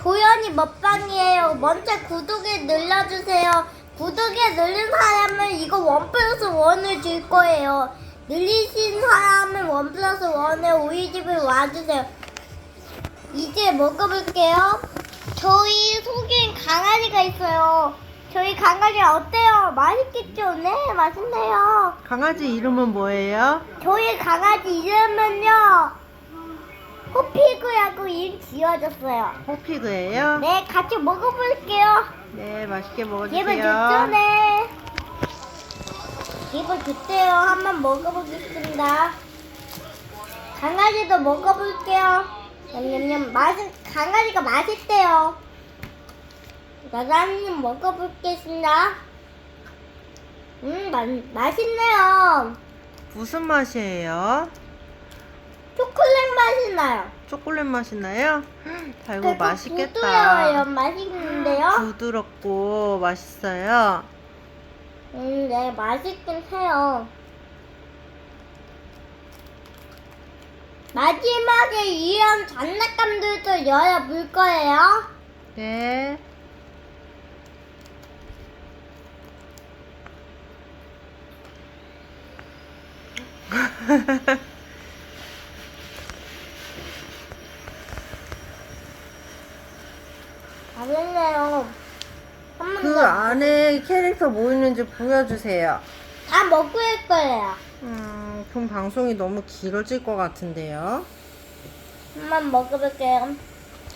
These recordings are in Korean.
도연이 먹방이에요. 먼저 구독에 눌러주세요. 구독에 누른 사람은 이거 원 플러스 원을 줄 거예요. 눌리신 사람은 원 플러스 원에 우리 집에 와주세요. 이제 먹어볼게요. 저희 속엔 강아지가 있어요. 저희 강아지 어때요? 맛있겠죠? 네, 맛있네요. 강아지 이름은 뭐예요? 저희 강아지 이름은요. 호피그라고 이름 지어줬어요. 호피그예요? 네, 같이 먹어볼게요. 네, 맛있게 먹어주세요. 좋죠, 네. 기분 좋대요. 한번 먹어보겠습니다. 강아지도 먹어볼게요. 냠냠냠 맛은 강아지가 맛있대요. 나도 한입 먹어보겠습니다. 음, 맛, 맛있네요. 무슨 맛이에요? 초콜릿 맛이 나요. 초콜릿 맛이 나요? 달고 그리고 맛있겠다. 부드러워요. 맛있는데요? 부드럽고 맛있어요. 음, 네, 맛있긴 해요. 마지막에 이런 장난감들도 열어볼 거예요. 네. 한 번 그 더. 안에 캐릭터 뭐 있는지 보여주세요. 다 먹고 할 거예요. 음, 그럼 방송이 너무 길어질 것 같은데요. 한 번 먹어볼게요.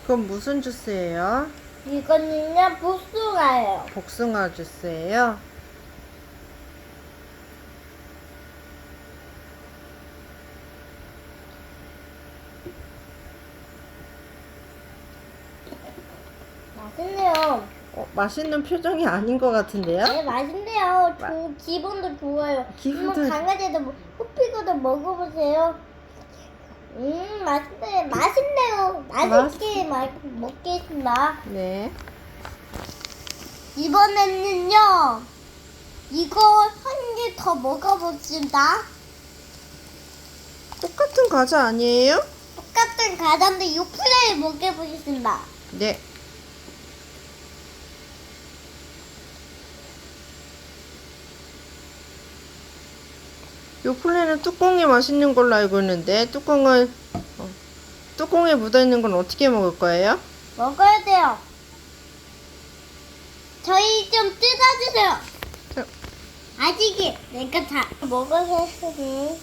그럼 무슨 주스예요? 이거는요, 복숭아예요. 복숭아 주스예요. 맛있네요. 어, 맛있는 표정이 아닌 것 같은데요? 네, 맛있네요. 조, 기분도 좋아요. 기분도- 한번 강아지도 먹- 호피고도 먹어보세요. 음, 맛있네. 맛있네요. 맛있게 마, 먹겠습니다. 네. 이번에는요, 이거 한 개 더 먹어봅시다. 똑같은 과자 아니에요? 똑같은 과자인데 이 플레이 먹어보겠습니다. 네. 요 플레는 뚜껑이 맛있는 걸로 알고 있는데 뚜껑을 어, 뚜껑에 묻어 있는 건 어떻게 먹을 거예요? 먹어야 돼요. 저희 좀 뜯어주세요. 자, 아직이 내가 다 먹어서 했으니.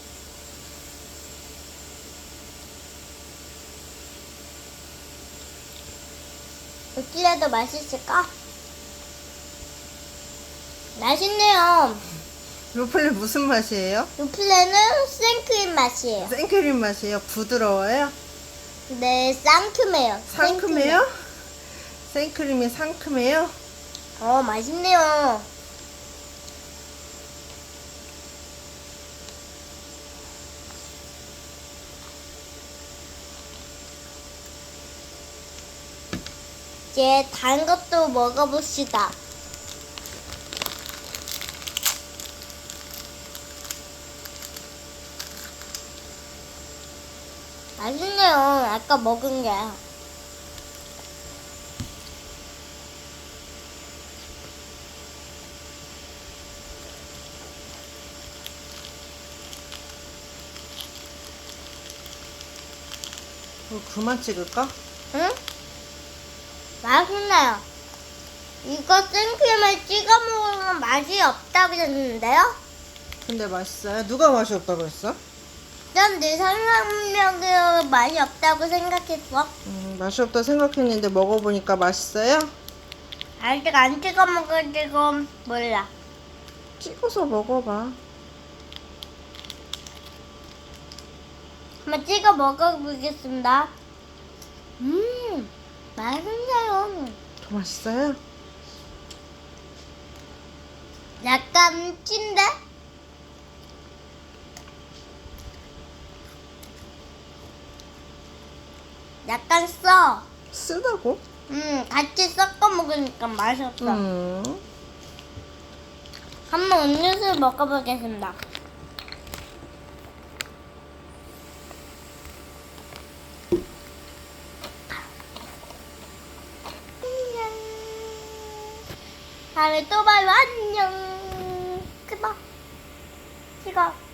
어찌라도 맛있을까? 맛있네요. 요 플레 무슨 맛이에요? 이 플레는 생크림 맛이에요. 생크림 맛이에요. 부드러워요? 네, 상큼해요. 상큼해요? 생크림이 상큼해요? 어, 맛있네요. 이제 단 것도 먹어봅시다. 맛있네요. 아까 먹은 게. 그만 찍을까? 응? 맛있네요. 이거 생크림을 찍어 먹으면 맛이 없다고 했는데요? 근데 맛있어요? 누가 맛이 없다고 했어? 난내 상상력으로 맛이 없다고 생각했어. 음, 맛이 없다 생각했는데 먹어보니까 맛있어요? 아직 안 찍어 먹어가지고 몰라. 찍어서 먹어봐. 한번 찍어 먹어보겠습니다. 음, 맛있네요. 더 맛있어요? 약간 찐데? 약간 써. 쓰다고? 응, 같이 섞어 먹으니까 맛있어. 음. 한번 음료수 먹어보겠습니다. 다음에 또 봐요. 안녕. 그만. 찍어.